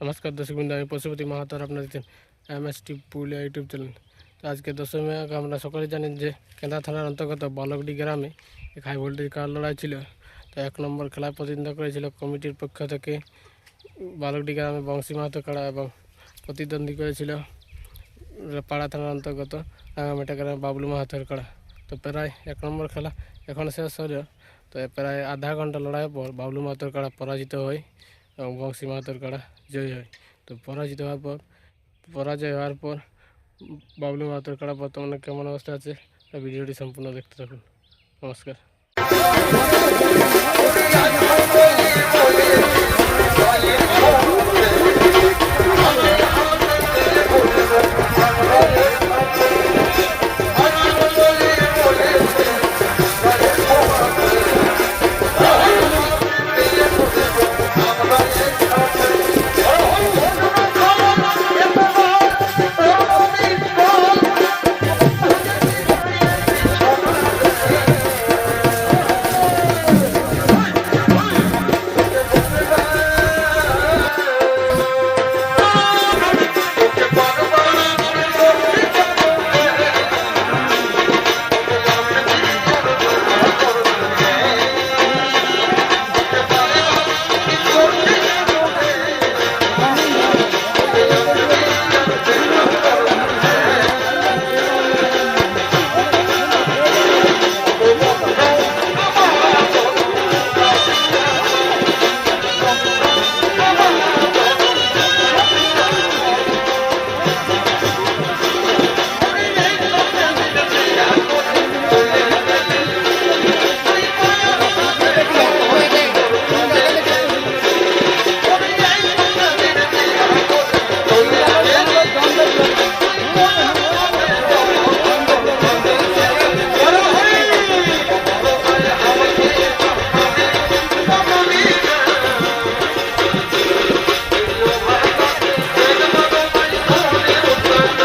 নমস্কার দর্শক বিন্দু, আমি পশুপতি মাহাতো আর আপনারা দেখছেন M S T Purulia YouTube channel. তো আজকে দশমী আগে আমরা সকলে জানেন যে কেন্দা থানার অন্তর্গত বালকডি গ্রামে এক হাই ভোল্টেজ কার লড়াই ছিল। তো এক নম্বর খেলায় প্রতিদ্বন্দ্ব করেছিল কমিটির পক্ষ থেকে। বালকডি গ্রামে বংশী মাহাতো কাড়া এবং প্রতিদ্বন্দ্বী করেছিল পাড়া থানার অন্তর্গত রাঙামেটা গ্রামে বাবলু মাহাতোর কাড়া তো প্রায় এক নম্বর খেলা এখন শেষ হলো তো প্রায় আধা ঘণ্টা লড়াইয়ের পর বাবলু মাহাতোর কাড়া পরাজিত হয় এবং বংশী মাহাতোর কাড়া জয়ী হয় তো পরাজিত হওয়ার পর পরাজয় হওয়ার পর বাবলু মাহাতোর কাড়া বর্তমানে কেমন অবস্থা আছে ভিডিওটি সম্পূর্ণ দেখতে থাকুন নমস্কার